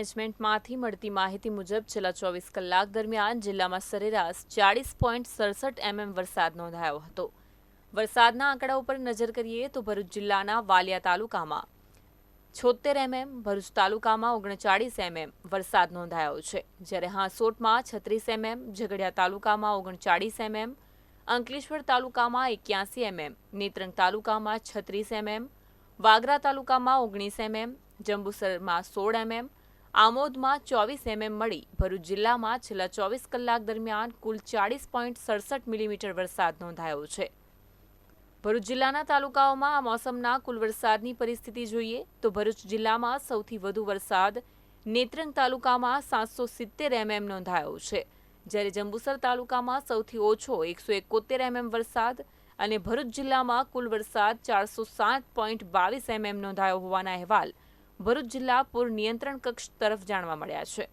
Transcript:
મેનેજમેન્ટમાંથી મળતી માહિતી મુજબ, છેલ્લા ચોવીસ કલાક દરમિયાન જિલ્લામાં સરેરાશ ચાળીસ પોઈન્ટ સડસઠ એમએમ વરસાદ નોંધાયો હતો. વરસાદના આંકડા ઉપર નજર કરીએ તો ભરૂચ જિલ્લાના વાલિયા તાલુકામાં છોતેર એમએમ, ભરૂચ તાલુકામાં ઓગણચાળીસ એમએમ વરસાદ નોંધાયો છે. જ્યારે હાંસોટમાં છત્રીસ એમએમ, ઝઘડિયા તાલુકામાં ઓગણચાળીસ એમએમ, અંકલેશ્વર તાલુકામાં એક્યાસી એમએમ, નેત્રંગ તાલુકામાં છત્રીસ એમએમ, વાગરા તાલુકામાં ઓગણીસ એમએમ, જંબુસરમાં સોળ એમએમ આમોદમાં ચોવીસ એમએમ મળી. ભરૂચ જિલ્લામાં છેલ્લા ચોવીસ કલાક દરમિયાન કુલ ચાળીસ પોઈન્ટ સડસઠ મિલીમીટર વરસાદ નોંધાયો છે. ભરૂચ જિલ્લાના તાલુકાઓમાં આ મોસમના કુલ વરસાદની પરિસ્થિતિ જોઈએ તો ભરૂચ જિલ્લામાં સૌથી વધુ વરસાદ નેત્રંગ તાલુકામાં સાતસો સિત્તેર એમએમ નોંધાયો છે. જ્યારે જંબુસર તાલુકામાં સૌથી ઓછો એકસો એકોતેર એમએમ વરસાદ અને ભરૂચ જિલ્લામાં કુલ વરસાદ ચારસો સાત પોઈન્ટ બાવીસ એમએમ નોંધાયો હોવાના અહેવાલ ભરૂચ જિલ્લા પૂર નિયંત્રણ કક્ષ તરફ જાણવા મળ્યા છે.